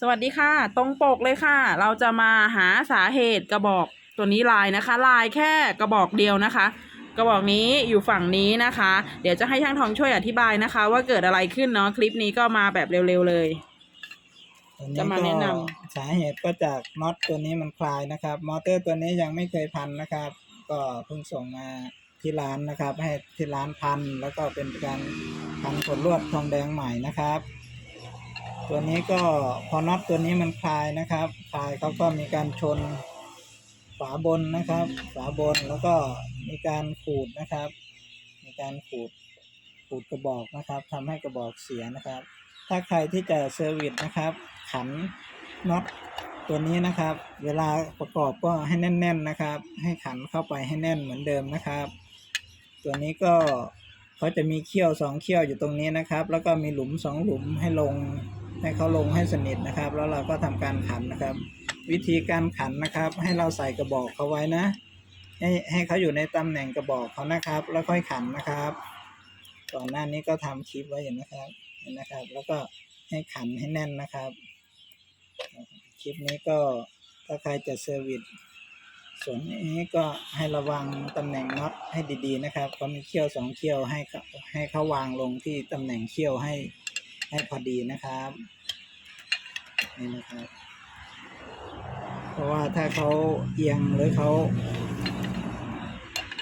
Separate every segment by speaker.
Speaker 1: สวัสดีค่ะ ตรงปกเลยค่ะ เราจะมาหาสาเหตุกระบอกตัวนี้ลายนะคะ ลายแค่กระบอกเดียวนะคะ กระบอกนี้อยู่ฝั่งนี้นะคะ เดี๋ยวจะให้ช่างทองช่วยอธิบายนะคะ ว่าเกิดอะไรขึ้นเนาะคลิปนี้ก็มาแบบเร็วๆเลย
Speaker 2: ตัวนี้
Speaker 1: จะมาแนะนำ
Speaker 2: สาเหตุก็จากน็อตตัวนี้มันคลายนะครับ มอเตอร์ตัวนี้ยังไม่เคยพันนะครับ ก็เพิ่งส่งมาที่ร้านนะครับ ให้ที่ร้านพันแล้วก็เป็นการพันขดลวดทองแดงใหม่นะครับ ตัวนี้ก็พอน็อตตัวนี้มันคลายนะครับคลายเขาก็มีการชนฝาบนนะครับ ฝาบนแล้วก็มีการขูดนะครับ มีการขูดขูดกระบอกนะครับทำให้กระบอกเสียนะครับ ถ้าใครที่จะเซอร์วิสนะครับ ขันน็อตตัวนี้นะครับ เวลาประกอบก็ให้แน่น ๆนะครับ ให้ขันเข้าไปให้แน่นเหมือนเดิมนะครับ ตัวนี้ก็เขาจะมีเขี้ยวสองเขี้ยวอยู่ตรงนี้นะครับ แล้วก็มีหลุมสองหลุมให้ลง ให้เขาลงให้สนิทนะครับ แล้วเราก็ทำการขันนะครับ วิธีการขันนะครับ ให้เราใส่กระบอกเขาไว้นะ ให้ให้เขาอยู่ในตำแหน่งกระบอกเขานะครับ แล้วค่อยขันนะครับ ก่อนหน้านี้ก็ทำคลิปไว้อยู่นะครับเห็นนะครับ แล้วก็ให้ขันให้แน่นนะครับ คลิปนี้ก็ถ้าใครจะเซอร์วิสส่วนนี้ก็ให้ระวังตำแหน่งน็อตให้ดีๆนะครับเขามีเขี้ยวสองเขี้ยวให้ให้เขาวางลงที่ตำแหน่งเขี้ยวให้ ให้พอดีนะครับนี่นะครับ เพราะว่าถ้าเขาเอียงหรือเขา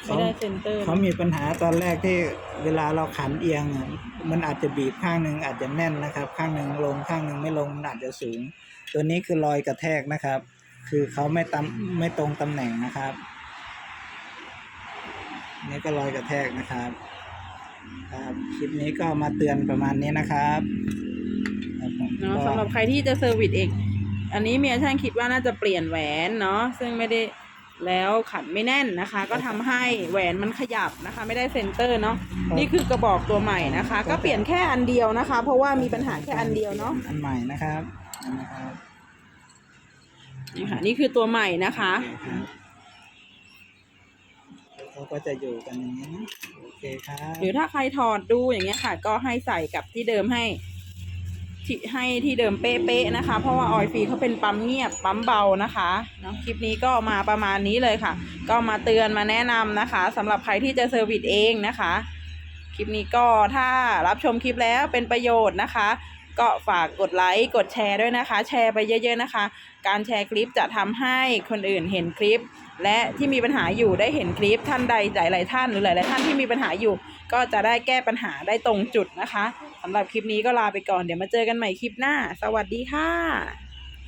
Speaker 1: ไม่ได้เซนเตอร์
Speaker 2: เขามีปัญหาตอนแรกที่เวลาเราขันเอียงอะมันอาจจะบีบข้างหนึ่งอาจจะแน่นนะครับ ข้างหนึ่งลงข้างหนึ่งไม่ลงมันอาจจะสูง ตัวนี้คือรอยกระแทกนะครับ คือเขาไม่ตำไม่ตรงตำแหน่งนะครับ นี่ก็รอยกระแทกนะครับ ครับคลิปนี้ก็มาเตือนประมาณนี้นะครับครับผม
Speaker 1: เนาะ
Speaker 2: ก็
Speaker 1: สำหรับใครที่จะเซอร์วิสเอง อันนี้เมียช่างคิดว่าน่าจะเปลี่ยนแหวนเนาะซึ่งไม่ได้แล้วขันไม่แน่นนะคะ ก็ทำให้แหวนมันขยับนะคะ ไม่ได้เซนเตอร์เนาะนี่คือกระบอกตัวใหม่นะคะ ก็เปลี่ยนแค่อันเดียวนะคะ เพราะว่ามีปัญหาแค่อันเดียวเนาะ
Speaker 2: อันใหม่นะครับอันนะครับ
Speaker 1: นี่ค่ะนี่คือตัวใหม่นะคะ
Speaker 2: โอเคครับ เขาก็จะอยู่กันอย่างนี้นะโอเคครับ
Speaker 1: หรือถ้าใครถอดดูอย่างเงี้ยค่ะ ก็ให้ใส่กับที่เดิมให้ ที่ให้ที่เดิมเป๊ะๆนะคะ เพราะว่าออยฟรีเขาเป็นปั๊มเงียบปั๊มเบานะคะเนาะคลิปนี้ก็มาประมาณนี้เลยค่ะ ก็มาเตือนมาแนะนำนะคะสำหรับใครที่จะเซอร์วิสเองนะคะ คลิปนี้ก็ถ้ารับชมคลิปแล้วเป็นประโยชน์นะคะ ก็ฝากกดไลค์กดแชร์ด้วยนะคะ แชร์ไปเยอะๆนะคะ การแชร์คลิปจะทำให้คนอื่นเห็นคลิป และที่มีปัญหาอยู่ได้เห็นคลิปท่านใดหลายๆท่านหรือหลายๆท่านที่มีปัญหาอยู่ ก็จะได้แก้ปัญหาได้ตรงจุดนะคะสำหรับคลิปนี้ก็ลาไปก่อนเดี๋ยวมาเจอกันใหม่คลิปหน้า สวัสดีค่ะ